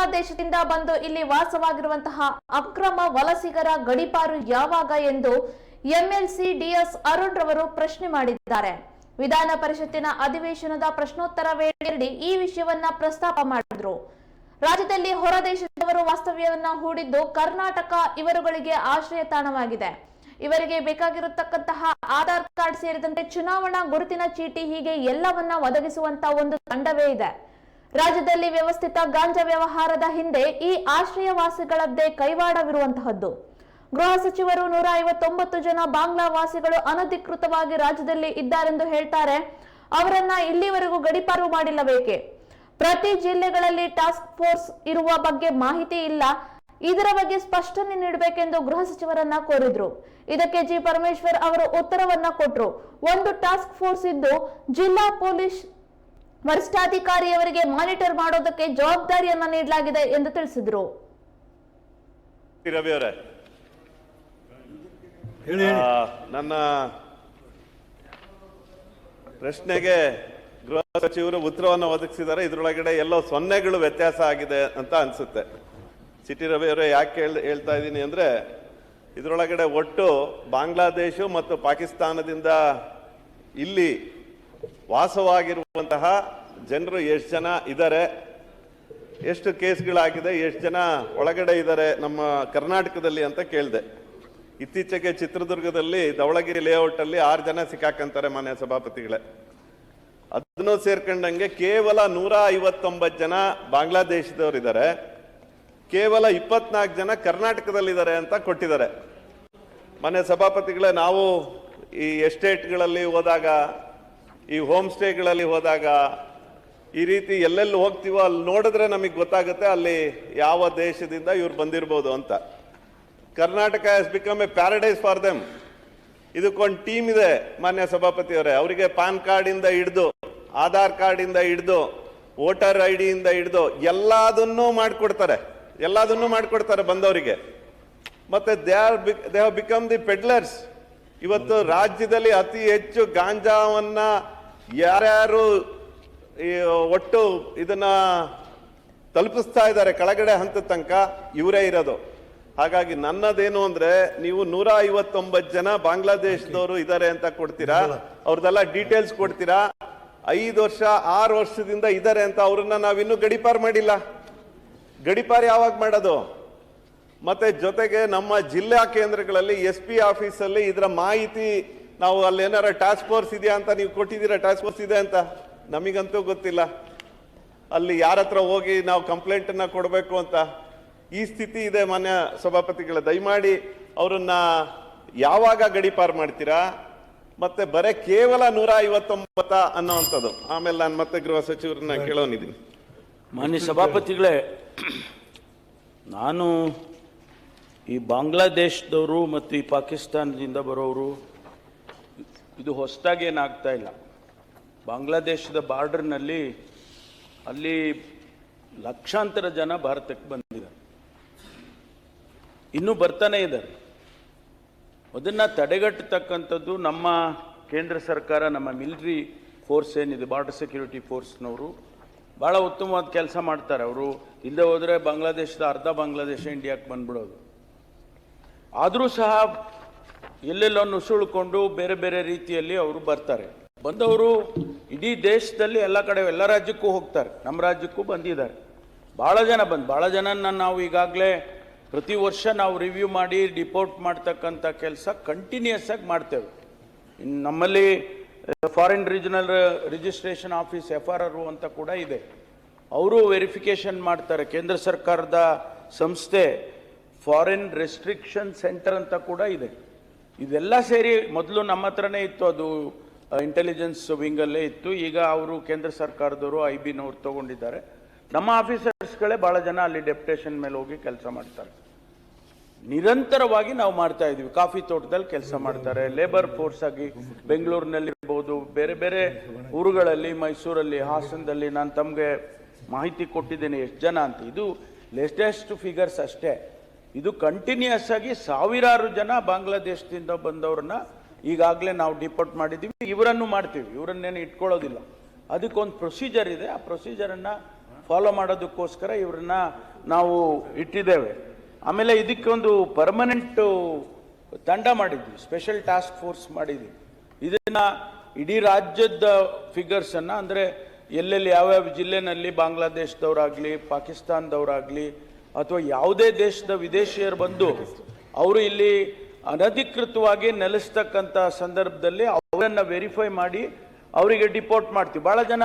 ಬಾಂಗ್ಲಾದೇಶದಿಂದ ಬಂದು ಇಲ್ಲಿ ವಾಸವಾಗಿರುವಂತಹ ಅಕ್ರಮ ವಲಸಿಗರ ಗಡಿಪಾರು ಯಾವಾಗ ಎಂದು ಎಂಎಲ್ಸಿ ಡಿಎಸ್ ಅರುಣ್ ರವರು ಪ್ರಶ್ನೆ ಮಾಡಿದ್ದಾರೆ. ವಿಧಾನ ಪರಿಷತ್ತಿನ ಅಧಿವೇಶನದ ಪ್ರಶ್ನೋತ್ತರ ವೇಳೆಯಲ್ಲಿ ಈ ವಿಷಯವನ್ನ ಪ್ರಸ್ತಾಪ ಮಾಡಿದ್ರು. ರಾಜ್ಯದಲ್ಲಿ ಹೊರದೇಶದವರು ವಾಸ್ತವ್ಯವನ್ನ ಹೂಡಿದ್ದು ಕರ್ನಾಟಕ ಇವರುಗಳಿಗೆ ಆಶ್ರಯ ತಾಣವಾಗಿದೆ. ಇವರಿಗೆ ಬೇಕಾಗಿರತಕ್ಕಂತಹ ಆಧಾರ್ ಕಾರ್ಡ್ ಸೇರಿದಂತೆ ಚುನಾವಣಾ ಗುರುತಿನ ಚೀಟಿ ಹೀಗೆ ಎಲ್ಲವನ್ನ ಒದಗಿಸುವಂತ ಒಂದು ತಂಡವೇ ಇದೆ. ರಾಜ್ಯದಲ್ಲಿ ವ್ಯವಸ್ಥಿತ ಗಾಂಜಾ ವ್ಯವಹಾರದ ಹಿಂದೆ ಈ ಆಶ್ರಯವಾಸಿಗಳದ್ದೇ ಕೈವಾಡವಿರುವಂತಹದ್ದು. ಗೃಹ ಸಚಿವರು ನೂರ ಐವತ್ತೊಂಬತ್ತು ಜನ ಬಾಂಗ್ಲಾ ವಾಸಿಗಳು ಅನಧಿಕೃತವಾಗಿ ರಾಜ್ಯದಲ್ಲಿ ಇದ್ದಾರೆಂದು ಹೇಳ್ತಾರೆ. ಅವರನ್ನ ಇಲ್ಲಿವರೆಗೂ ಗಡಿಪಾರು ಮಾಡಿಲ್ಲಬೇಕೆ ಪ್ರತಿ ಜಿಲ್ಲೆಗಳಲ್ಲಿ ಟಾಸ್ಕ್ ಫೋರ್ಸ್ ಇರುವ ಬಗ್ಗೆ ಮಾಹಿತಿ ಇಲ್ಲ. ಇದರ ಬಗ್ಗೆ ಸ್ಪಷ್ಟನೆ ನೀಡಬೇಕೆಂದು ಗೃಹ ಸಚಿವರನ್ನ ಕೋರಿದ್ರು. ಇದಕ್ಕೆ ಜಿ. ಪರಮೇಶ್ವರ್ ಅವರು ಉತ್ತರವನ್ನ ಕೊಟ್ಟರು ಒಂದು ಟಾಸ್ಕ್ ಫೋರ್ಸ್ ಇದ್ದು ಜಿಲ್ಲಾ ಪೊಲೀಸ್ ವರಿಷ್ಠಾಧಿಕಾರಿಯವರಿಗೆ ಮಾನಿಟರ್ ಮಾಡೋದಕ್ಕೆ ಜವಾಬ್ದಾರಿಯನ್ನ ನೀಡಲಾಗಿದೆ ಎಂದು ತಿಳಿಸಿದ್ರು. ರವಿ ಅವರೇ ನನ್ನ ಪ್ರಶ್ನೆಗೆ ಗೃಹ ಸಚಿವರು ಉತ್ತರವನ್ನು ಒದಗಿಸಿದ್ದಾರೆ. ಇದರೊಳಗಡೆ ಎಲ್ಲೋ ಸೊನ್ನೆಗಳು ವ್ಯತ್ಯಾಸ ಆಗಿದೆ ಅಂತ ಅನ್ಸುತ್ತೆ. ಸಿಟಿ ರವಿ ಅವರೇ ಯಾಕೆ ಹೇಳ್ ಹೇಳ್ತಾ ಇದ್ದೀನಿ ಅಂದ್ರೆ ಇದರೊಳಗಡೆ ಒಟ್ಟು ಬಾಂಗ್ಲಾದೇಶ ಮತ್ತು ಪಾಕಿಸ್ತಾನದಿಂದ ಇಲ್ಲಿ ವಾಸವಾಗಿರುವಂತಹ ಜನರು ಎಷ್ಟು ಜನ ಇದ್ದಾರೆ ಎಷ್ಟು ಕೇಸ್ಗಳಾಗಿದೆ? ಎಷ್ಟು ಜನ ಒಳಗಡೆ ಇದ್ದಾರೆ ನಮ್ಮ ಕರ್ನಾಟಕದಲ್ಲಿ ಅಂತ ಕೇಳಿದೆ. ಇತ್ತೀಚೆಗೆ ಚಿತ್ರದುರ್ಗದಲ್ಲಿ ಧವಳಗಿರಿ ಲೇಔಟಲ್ಲಿ ಆರು ಜನ ಸಿಕ್ಕಾಕಂತಾರೆ ಮಾನ್ಯ ಸಭಾಪತಿಗಳೇ. ಅದನ್ನು ಸೇರ್ಕೊಂಡಂಗೆ ಕೇವಲ ನೂರ ಐವತ್ತೊಂಬತ್ತು ಜನ ಬಾಂಗ್ಲಾದೇಶದವರು ಇದ್ದಾರೆ ಕೇವಲ ಇಪ್ಪತ್ನಾಲ್ಕು ಜನ ಕರ್ನಾಟಕದಲ್ಲಿದ್ದಾರೆ ಅಂತ ಕೊಟ್ಟಿದ್ದಾರೆ ಮನೆ ಸಭಾಪತಿಗಳೇ, ನಾವು ಈ ಎಸ್ಟೇಟ್ಗಳಲ್ಲಿ ಹೋದಾಗ ಈ ಹೋಮ್ ಸ್ಟೇಗಳಲ್ಲಿ ಹೋದಾಗ ಈ ರೀತಿ ಎಲ್ಲೆಲ್ಲಿ ಹೋಗ್ತೀವೋ ಅಲ್ಲಿ ನೋಡಿದ್ರೆ ನಮಗೆ ಗೊತ್ತಾಗುತ್ತೆ ಅಲ್ಲಿ ಯಾವ ದೇಶದಿಂದ ಇವ್ರು ಬಂದಿರ್ಬೋದು ಅಂತ. Karnataka has become a paradise for them ಇದಕ್ಕೊಂದು ಟೀಮ್ ಇದೆ ಮಾನ್ಯ ಸಭಾಪತಿಯವರೇ. ಅವರಿಗೆ ಪಾನ್ ಕಾರ್ಡಿಂದ ಹಿಡಿದು ಆಧಾರ್ ಕಾರ್ಡಿಂದ ಹಿಡಿದು ವೋಟರ್ ಐ ಡಿಯಿಂದ ಹಿಡಿದು ಎಲ್ಲದನ್ನೂ ಮಾಡಿಕೊಡ್ತಾರೆ. ಎಲ್ಲದನ್ನು ಮಾಡಿಕೊಡ್ತಾರೆ ಬಂದವರಿಗೆ. ಮತ್ತೆ they are they have become the peddlers ಇವತ್ತು ರಾಜ್ಯದಲ್ಲಿ ಅತಿ ಹೆಚ್ಚು ಗಾಂಜಾವನ್ನ ಯಾರ್ಯಾರು ಈ ಒಟ್ಟು ಇದನ್ನ ತಲುಪಿಸ್ತಾ ಇದ್ದಾರೆ ಕೆಳಗಡೆ ಹಂತ ತನಕ ಇವರೇ ಇರೋದು. ಹಾಗಾಗಿ ನನ್ನದೇನು ಅಂದ್ರೆ ನೀವು ನೂರ ಐವತ್ತೊಂಬತ್ತು ಜನ ಬಾಂಗ್ಲಾದೇಶದವರು ಇದ್ದಾರೆ ಅಂತ ಕೊಡ್ತೀರಾ? ಅವ್ರದ್ದೆಲ್ಲ ಡೀಟೇಲ್ಸ್ ಕೊಡ್ತೀರಾ? ಐದು ವರ್ಷ ಆರು ವರ್ಷದಿಂದ ಇದ್ದಾರೆ ಅಂತ ಅವ್ರನ್ನ ನಾವಿನ್ನೂ ಗಡಿಪಾರ್ ಮಾಡಿಲ್ಲ. ಗಡಿಪಾರ್ ಯಾವಾಗ ಮಾಡೋದು? ಮತ್ತೆ ಜೊತೆಗೆ ನಮ್ಮ ಜಿಲ್ಲಾ ಕೇಂದ್ರಗಳಲ್ಲಿ ಎಸ್ ಪಿ ಆಫೀಸಲ್ಲಿ ಇದರ ಮಾಹಿತಿ ನಾವು ಅಲ್ಲಿ ಏನಾರ ಟಾಸ್ಕ್ ಫೋರ್ಸ್ ಇದೆಯಾ ಅಂತ ನೀವು ಕೊಟ್ಟಿದ್ದೀರಾ? ಟಾಸ್ಕ್ ಫೋರ್ಸ್ ಇದೆ ಅಂತ? ನಮಗಂತೂ ಗೊತ್ತಿಲ್ಲ. ಅಲ್ಲಿ ಯಾರ ಹತ್ರ ಹೋಗಿ ನಾವು ಕಂಪ್ಲೇಂಟನ್ನು ಅನ್ನ ಕೊಡಬೇಕು ಅಂತ? ಈ ಸ್ಥಿತಿ ಇದೆ ಮಾನ್ಯ ಸಭಾಪತಿಗಳ. ದಯಮಾಡಿ ಅವರನ್ನು ಯಾವಾಗ ಗಡಿಪಾರು ಮಾಡ್ತೀರಾ? ಮತ್ತೆ ಬರೇ ಕೇವಲ ನೂರ ಐವತ್ತೊಂಬತ್ತ ಅನ್ನೋವಂಥದ್ದು. ಆಮೇಲೆ ನಾನು ಮತ್ತೆ ಗೃಹ ಸಚಿವರನ್ನ ಕೇಳೋನಿದ್ದೀನಿ. ಮಾನ್ಯ ಸಭಾಪತಿಗಳೇ ನಾನು ಈ ಬಾಂಗ್ಲಾದೇಶದವರು ಮತ್ತು ಈ ಪಾಕಿಸ್ತಾನದಿಂದ ಬರೋರು ಇದು ಹೊಸದಾಗಿ ಏನಾಗ್ತಾ ಇಲ್ಲ. ಬಾಂಗ್ಲಾದೇಶದ ಬಾರ್ಡರ್ನಲ್ಲಿ ಅಲ್ಲಿ ಲಕ್ಷಾಂತರ ಜನ ಭಾರತಕ್ಕೆ ಬಂದಿದ್ದಾರೆ. ಇನ್ನೂ ಬರ್ತಾನೆ ಇದ್ದಾರೆ. ಅದನ್ನು ತಡೆಗಟ್ಟತಕ್ಕಂಥದ್ದು ನಮ್ಮ ಕೇಂದ್ರ ಸರ್ಕಾರ, ನಮ್ಮ ಮಿಲಿಟ್ರಿ ಫೋರ್ಸ್ ಏನಿದೆ ಬಾರ್ಡರ್ ಸೆಕ್ಯೂರಿಟಿ ಫೋರ್ಸ್ನವರು ಭಾಳ ಉತ್ತಮವಾದ ಕೆಲಸ ಮಾಡ್ತಾರೆ. ಅವರು ಇಲ್ಲದೆ ಹೋದರೆ ಬಾಂಗ್ಲಾದೇಶದ ಅರ್ಧ ಬಾಂಗ್ಲಾದೇಶ ಇಂಡಿಯಾಕ್ಕೆ ಬಂದ್ಬಿಡೋದು. ಆದರೂ ಸಹ ಎಲ್ಲೆಲ್ಲೋ ನುಸುಳ್ಕೊಂಡು ಬೇರೆ ಬೇರೆ ರೀತಿಯಲ್ಲಿ ಅವರು ಬರ್ತಾರೆ. ಬಂದವರು ಇಡೀ ದೇಶದಲ್ಲಿ ಎಲ್ಲ ಕಡೆ, ಎಲ್ಲ ರಾಜ್ಯಕ್ಕೂ ಹೋಗ್ತಾರೆ. ನಮ್ಮ ರಾಜ್ಯಕ್ಕೂ ಬಂದಿದ್ದಾರೆ. ಭಾಳ ಜನ ಬಂದು ಭಾಳ ಜನನ ನಾವು ಈಗಾಗಲೇ ಪ್ರತಿ ವರ್ಷ ನಾವು ರಿವ್ಯೂ ಮಾಡಿ ರಿಪೋರ್ಟ್ ಮಾಡ್ತಕ್ಕಂಥ ಕೆಲಸ ಕಂಟಿನ್ಯೂಸ್ ಆಗಿ ಮಾಡ್ತೇವೆ. ನಮ್ಮಲ್ಲಿ foreign regional registration office F R R ಅಂತ ಕೂಡ ಇದೆ. ಅವರು ವೆರಿಫಿಕೇಶನ್ ಮಾಡ್ತಾರೆ. ಕೇಂದ್ರ ಸರ್ಕಾರದ ಸಂಸ್ಥೆ ಫಾರಿನ್ ರೆಸ್ಟ್ರಿಕ್ಷನ್ ಸೆಂಟರ್ ಅಂತ ಕೂಡ ಇದೆ. ಇದೆಲ್ಲ ಸೇರಿ ಮೊದಲು ನಮ್ಮ ಹತ್ರನೇ ಇತ್ತು ಅದು ಇಂಟೆಲಿಜೆನ್ಸ್ ವಿಂಗಲ್ಲೇ ಇತ್ತು. ಈಗ ಅವರು ಕೇಂದ್ರ ಸರ್ಕಾರದವರು ಐ ಬಿನವ್ರು ತಗೊಂಡಿದ್ದಾರೆ. ನಮ್ಮ ಆಫೀಸರ್ಸ್ಗಳೇ ಭಾಳ ಜನ ಅಲ್ಲಿ ಡೆಪ್ಯುಟೇಷನ್ ಮೇಲೆ ಹೋಗಿ ಕೆಲಸ ಮಾಡ್ತಾರೆ. ನಿರಂತರವಾಗಿ ನಾವು ಮಾಡ್ತಾ ಇದ್ದೀವಿ. ಕಾಫಿ ತೋಟದಲ್ಲಿ ಕೆಲಸ ಮಾಡ್ತಾರೆ. ಲೇಬರ್ ಫೋರ್ಸ್ ಆಗಿ ಬೆಂಗಳೂರಿನಲ್ಲಿ ಇರ್ಬೋದು ಬೇರೆ ಬೇರೆ ಊರುಗಳಲ್ಲಿ, ಮೈಸೂರಲ್ಲಿ, ಹಾಸನದಲ್ಲಿ ನಾನು ತಮಗೆ ಮಾಹಿತಿ ಕೊಟ್ಟಿದ್ದೇನೆ, ಎಷ್ಟು ಜನ ಅಂತ. ಇದು ಲೇಟೆಸ್ಟ್ ಫಿಗರ್ಸ್ ಅಷ್ಟೇ. ಇದು ಕಂಟಿನ್ಯೂಸ್ ಆಗಿ ಸಾವಿರಾರು ಜನ ಬಾಂಗ್ಲಾದೇಶದಿಂದ ಬಂದವ್ರನ್ನ ಈಗಾಗಲೇ ನಾವು ಡಿಪೋರ್ಟ್ ಮಾಡಿದ್ದೀವಿ. ಇವರನ್ನು ಮಾಡ್ತೀವಿ. ಇವರನ್ನೇನು ಇಟ್ಕೊಳ್ಳೋದಿಲ್ಲ. ಅದಕ್ಕೊಂದು ಪ್ರೊಸೀಜರ್ ಇದೆ. ಆ ಪ್ರೊಸೀಜರನ್ನು ಫಾಲೋ ಮಾಡೋದಕ್ಕೋಸ್ಕರ ಇವ್ರನ್ನ ನಾವು ಇಟ್ಟಿದ್ದೇವೆ. ಆಮೇಲೆ ಇದಕ್ಕೆ ಒಂದು ಪರ್ಮನೆಂಟು ತಂಡ ಮಾಡಿದ್ವಿ. ಸ್ಪೆಷಲ್ ಟಾಸ್ಕ್ ಫೋರ್ಸ್ ಮಾಡಿದ್ವಿ. ಇದನ್ನ ಇಡೀ ರಾಜ್ಯದ ಫಿಗರ್ಸನ್ನು ಅಂದರೆ ಎಲ್ಲೆಲ್ಲಿ ಯಾವ್ಯಾವ ಜಿಲ್ಲೆನಲ್ಲಿ ಬಾಂಗ್ಲಾದೇಶದವರಾಗಲಿ, ಪಾಕಿಸ್ತಾನದವರಾಗಲಿ ಅಥವಾ ಯಾವುದೇ ದೇಶದ ವಿದೇಶಿಯರು ಬಂದು ಅವರು ಇಲ್ಲಿ ಅನಧಿಕೃತವಾಗಿ ನೆಲೆಸ್ತಕ್ಕಂಥ ಸಂದರ್ಭದಲ್ಲಿ ಅವರನ್ನು ವೆರಿಫೈ ಮಾಡಿ ಅವರಿಗೆ ಡಿಪೋರ್ಟ್ ಮಾಡ್ತೀವಿ. ಭಾಳ ಜನ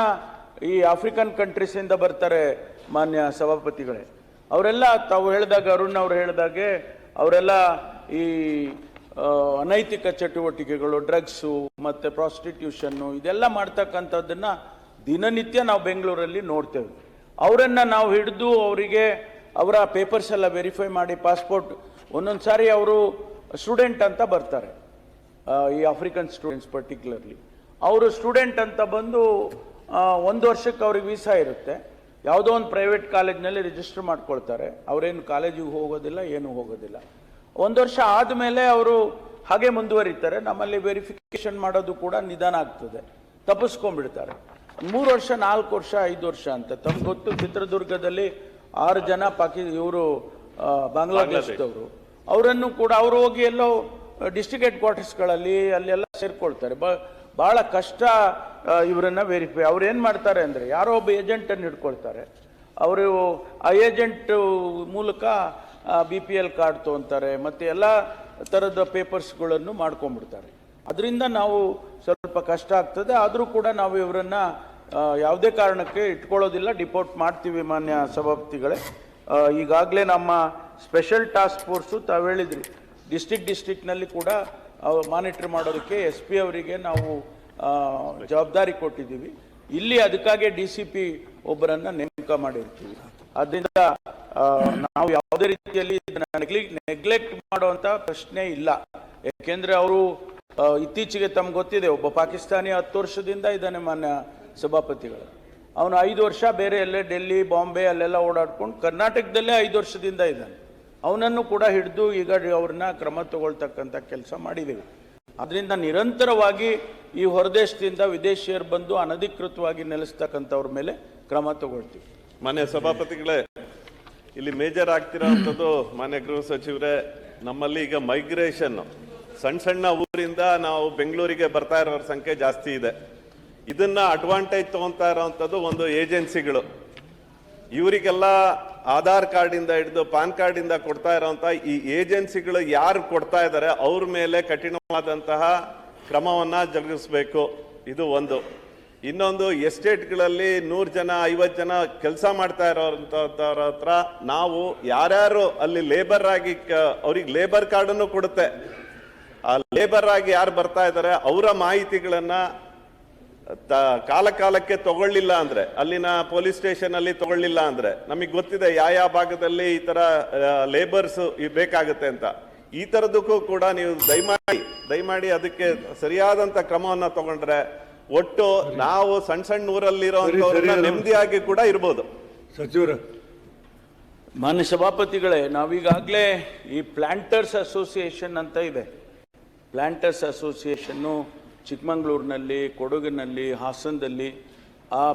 ಈ ಆಫ್ರಿಕನ್ ಕಂಟ್ರೀಸಿಂದ ಬರ್ತಾರೆ ಮಾನ್ಯ ಸಭಾಪತಿಗಳೇ. ಅವರೆಲ್ಲ ತಾವು ಹೇಳಿದಾಗ ಅರುಣ್ ಅವ್ರು ಹೇಳಿದಾಗೆ ಅವರೆಲ್ಲ ಈ ಅನೈತಿಕ ಚಟುವಟಿಕೆಗಳು ಡ್ರಗ್ಸು ಮತ್ತು ಪ್ರಾಸ್ಟಿಟ್ಯೂಷನ್ನು ಇದೆಲ್ಲ ಮಾಡ್ತಕ್ಕಂಥದ್ದನ್ನು ದಿನನಿತ್ಯ ನಾವು ಬೆಂಗಳೂರಲ್ಲಿ ನೋಡ್ತೇವೆ. ಅವರನ್ನು ನಾವು ಹಿಡಿದು ಅವರಿಗೆ ಅವರ ಪೇಪರ್ಸ್ ಎಲ್ಲ ವೆರಿಫೈ ಮಾಡಿ ಪಾಸ್ಪೋರ್ಟ್ ಒಂದೊಂದು ಸಾರಿ ಅವರು ಸ್ಟೂಡೆಂಟ್ ಅಂತ ಬರ್ತಾರೆ. ಈ ಆಫ್ರಿಕನ್ ಸ್ಟೂಡೆಂಟ್ಸ್ ಪರ್ಟಿಕ್ಯುಲರ್ಲಿ ಅವರು ಸ್ಟೂಡೆಂಟ್ ಅಂತ ಬಂದು ಒಂದು ವರ್ಷಕ್ಕೆ ಅವ್ರಿಗೆ ವೀಸಾ ಇರುತ್ತೆ. ಯಾವುದೋ ಒಂದು ಪ್ರೈವೇಟ್ ಕಾಲೇಜ್ನಲ್ಲಿ ರಿಜಿಸ್ಟರ್ ಮಾಡ್ಕೊಳ್ತಾರೆ. ಅವರೇನು ಕಾಲೇಜಿಗೆ ಹೋಗೋದಿಲ್ಲ, ಏನು ಹೋಗೋದಿಲ್ಲ. ಒಂದು ವರ್ಷ ಆದಮೇಲೆ ಅವರು ಹಾಗೆ ಮುಂದುವರಿತಾರೆ. ನಮ್ಮಲ್ಲಿ ವೆರಿಫಿಕೇಷನ್ ಮಾಡೋದು ಕೂಡ ನಿಧಾನ ಆಗ್ತದೆ. ತಪ್ಪಿಸ್ಕೊಂಡ್ಬಿಡ್ತಾರೆ. ಮೂರು ವರ್ಷ, ನಾಲ್ಕು ವರ್ಷ, ಐದು ವರ್ಷ ಅಂತ. ತಮ್ಗೆ ಗೊತ್ತು, ಚಿತ್ರದುರ್ಗದಲ್ಲಿ ಆರು ಜನ ಪಾಕಿ ಇವರು ಬಾಂಗ್ಲಾದೇಶದವರು. ಅವರನ್ನು ಕೂಡ ಅವರು ಹೋಗಿ ಎಲ್ಲೋ ಡಿಸ್ಟ್ರಿಕ್ಟ್ ಹೆಡ್ ಕ್ವಾರ್ಟರ್ಸ್ಗಳಲ್ಲಿ ಅಲ್ಲೆಲ್ಲ ಸೇರ್ಕೊಳ್ತಾರೆ. ಬ ಭಾಳ ಕಷ್ಟ ಇವರನ್ನು ವೆರಿಫೈ ಅವ್ರು ಏನು ಮಾಡ್ತಾರೆ ಅಂದರೆ ಯಾರೋ ಒಬ್ಬ ಏಜೆಂಟನ್ನು ಇಟ್ಕೊಳ್ತಾರೆ ಅವರು ಆ ಏಜೆಂಟ್ ಮೂಲಕ ಬಿ ಪಿ ಎಲ್ ಕಾರ್ಡ್ ತೊಗೊತಾರೆ ಮತ್ತು ಎಲ್ಲ ಥರದ ಪೇಪರ್ಸ್ಗಳನ್ನು ಮಾಡ್ಕೊಂಡ್ಬಿಡ್ತಾರೆ. ಅದರಿಂದ ನಾವು ಸ್ವಲ್ಪ ಕಷ್ಟ ಆಗ್ತದೆ. ಆದರೂ ಕೂಡ ನಾವು ಇವರನ್ನು ಯಾವುದೇ ಕಾರಣಕ್ಕೆ ಇಟ್ಕೊಳ್ಳೋದಿಲ್ಲ, ಡಿಪೋರ್ಟ್ ಮಾಡ್ತೀವಿ ಮಾನ್ಯ ಸಭಾಪತಿಗಳೇ. ಈಗಾಗಲೇ ನಮ್ಮ ಸ್ಪೆಷಲ್ ಟಾಸ್ಕ್ ಫೋರ್ಸು ತಾವು ಹೇಳಿದ್ರಿ. ಡಿಸ್ಟಿಕ್ ಡಿಸ್ಟಿಕ್ನಲ್ಲಿ ಕೂಡ ಮಾನಿಟ್ರ್ ಮಾಡೋದಕ್ಕೆ ಎಸ್ ಪಿ ಅವರಿಗೆ ನಾವು ಜವಾಬ್ದಾರಿ ಕೊಟ್ಟಿದ್ದೀವಿ. ಇಲ್ಲಿ ಅದಕ್ಕಾಗಿ ಡಿ ಸಿ ಪಿ ಒಬ್ಬರನ್ನ ನೇಮಕ ಮಾಡಿರ್ತೀವಿ. ಅದರಿಂದ ನಾವು ಯಾವುದೇ ರೀತಿಯಲ್ಲಿ ನೆಗ್ಲೆಕ್ಟ್ ಮಾಡುವಂಥ ಪ್ರಶ್ನೆ ಇಲ್ಲ. ಯಾಕೆಂದರೆ ಅವರು ಇತ್ತೀಚೆಗೆ ತಮ್ಗೆ ಗೊತ್ತಿದೆ, ಒಬ್ಬ ಪಾಕಿಸ್ತಾನಿ ಹತ್ತು ವರ್ಷದಿಂದ ಇದ್ದಾನೆ ಮಾನ್ಯ ಸಭಾಪತಿಗಳು. ಅವನು ಐದು ವರ್ಷ ಬೇರೆ ಎಲ್ಲೇ ಡೆಲ್ಲಿ, ಬಾಂಬೆ ಅಲ್ಲೆಲ್ಲ ಓಡಾಡ್ಕೊಂಡು ಕರ್ನಾಟಕದಲ್ಲೇ ಐದು ವರ್ಷದಿಂದ ಇದ್ದಾನೆ. ಅವನನ್ನು ಕೂಡ ಹಿಡಿದು ಈಗ ಅವ್ರನ್ನ ಕ್ರಮ ತಗೊಳ್ತಕ್ಕಂಥ ಕೆಲಸ ಮಾಡಿದ್ದೀವಿ. ಅದರಿಂದ ನಿರಂತರವಾಗಿ ಈ ಹೊರದೇಶದಿಂದ ವಿದೇಶಿಯರು ಬಂದು ಅನಧಿಕೃತವಾಗಿ ನೆಲೆಸ್ತಕ್ಕಂಥವ್ರ ಮೇಲೆ ಕ್ರಮ ತಗೊಳ್ತೀವಿ. ಮಾನ್ಯ ಸಭಾಪತಿಗಳೇ, ಇಲ್ಲಿ ಮೇಜರ್ ಆಗ್ತಿರೋಂಥದ್ದು ಮಾನ್ಯ ಗೃಹ ಸಚಿವರೇ, ನಮ್ಮಲ್ಲಿ ಈಗ ಮೈಗ್ರೇಷನ್ ಸಣ್ಣ ಸಣ್ಣ ಊರಿಂದ ನಾವು ಬೆಂಗಳೂರಿಗೆ ಬರ್ತಾ ಇರೋರ ಸಂಖ್ಯೆ ಜಾಸ್ತಿ ಇದೆ. ಇದನ್ನ ಅಡ್ವಾಂಟೇಜ್ ತಗೊಂತಾ ಇರೋವಂಥದ್ದು ಒಂದು ಏಜೆನ್ಸಿಗಳು ಇವರಿಗೆಲ್ಲ ಆಧಾರ್ ಕಾರ್ಡ್ ಇಂದ ಹಿಡಿದು ಪಾನ್ ಕಾರ್ಡ್ ಇಂದ ಕೊಡ್ತಾ ಇರೋವಂಥ ಈ ಏಜೆನ್ಸಿಗಳು ಯಾರು ಕೊಡ್ತಾ ಇದ್ದಾರೆ ಅವ್ರ ಮೇಲೆ ಕಠಿಣವಾದಂತಹ ಕ್ರಮವನ್ನ ಜರುಗಿಸಬೇಕು. ಇದು ಒಂದು. ಇನ್ನೊಂದು, ಎಸ್ಟೇಟ್ಗಳಲ್ಲಿ ನೂರು ಜನ ಐವತ್ತು ಜನ ಕೆಲಸ ಮಾಡ್ತಾ ಇರೋಂಥವ್ರ ಹತ್ರ ನಾವು ಯಾರ್ಯಾರು ಅಲ್ಲಿ ಲೇಬರ್ ಆಗಿ ಅವ್ರಿಗೆ ಲೇಬರ್ ಕಾರ್ಡನ್ನು ಕೊಡುತ್ತೆ. ಆ ಲೇಬರ್ ಆಗಿ ಯಾರು ಬರ್ತಾ ಇದ್ದಾರೆ ಅವರ ಮಾಹಿತಿಗಳನ್ನ ತ- ಕಾಲ ಕಾಲಕ್ಕೆ ತಗೊಳ್ಳಿಲ್ಲ ಅಂದ್ರೆ ಅಲ್ಲಿನ ಪೊಲೀಸ್ ಸ್ಟೇಷನ್ ಅಲ್ಲಿ ತಗೊಳ್ಳಿಲ್ಲ ಅಂದ್ರೆ ನಮಗೆ ಗೊತ್ತಿದೆ ಯಾವ ಯಾವ ಭಾಗದಲ್ಲಿ ಈ ತರ ಲೇಬರ್ಸ್ ಬೇಕಾಗುತ್ತೆ ಅಂತ. ಈ ತರದಕ್ಕೂ ಕೂಡ ನೀವು ದಯಮಾಡಿ ದಯಮಾಡಿ ಅದಕ್ಕೆ ಸರಿಯಾದಂತ ಕ್ರಮವನ್ನ ತಗೊಂಡ್ರೆ ಒಟ್ಟು ನಾವು ಸಣ್ಣ ಸಣ್ಣ ಊರಲ್ಲಿರೋ. ನೆಮ್ಮದಿಯಾಗಿ ಕೂಡ ಇರ್ಬೋದು. ಸಚಿವರು. ಮಾನ್ಯ ಸಭಾಪತಿಗಳೇ ನಾವೀಗಾಗಲೇ ಈ ಪ್ಲಾಂಟರ್ಸ್ ಅಸೋಸಿಯೇಷನ್ ಅಂತ ಇದೆ. ಪ್ಲಾಂಟರ್ಸ್ ಅಸೋಸಿಯೇಷನ್ನು ಚಿಕ್ಕಮಂಗ್ಳೂರಿನಲ್ಲಿ ಕೊಡಗಿನಲ್ಲಿ ಹಾಸನದಲ್ಲಿ